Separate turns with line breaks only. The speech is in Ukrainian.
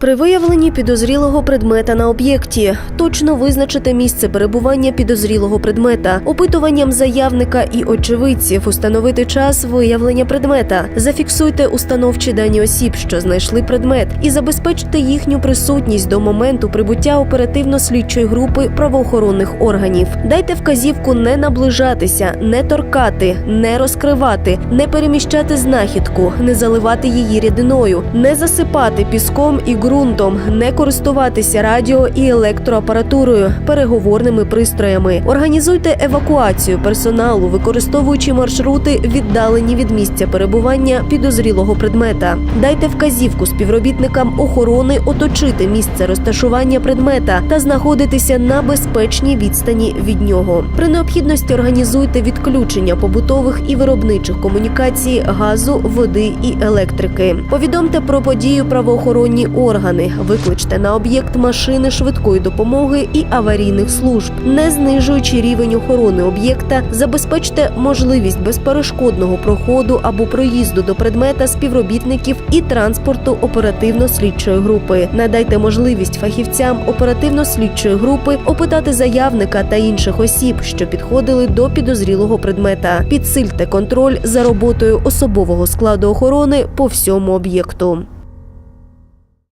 При виявленні підозрілого предмета на об'єкті. Точно визначити місце перебування підозрілого предмета, опитуванням заявника і очевидців установити час виявлення предмета, зафіксуйте установчі дані осіб, що знайшли предмет, і забезпечте їхню присутність до моменту прибуття оперативно-слідчої групи правоохоронних органів. Дайте вказівку не наближатися, не торкати, не розкривати, не переміщати знахідку, не заливати її рідиною, не засипати піском і ґрунтом, не користуватися радіо і електроапаратурою, переговорними пристроями. Організуйте евакуацію персоналу, використовуючи маршрути, віддалені від місця перебування підозрілого предмета. Дайте вказівку співробітникам охорони оточити місце розташування предмета та знаходитися на безпечній відстані від нього. При необхідності організуйте відключення побутових і виробничих комунікацій, газу, води і електрики. Повідомте про подію правоохоронні органи. Викличте на об'єкт машини швидкої допомоги і аварійних служб, не знижуючи рівень охорони об'єкта, забезпечте можливість безперешкодного проходу або проїзду до предмета співробітників і транспорту оперативно-слідчої групи. Надайте можливість фахівцям оперативно-слідчої групи опитати заявника та інших осіб, що підходили до підозрілого предмета. Підсильте контроль за роботою особового складу охорони по всьому об'єкту.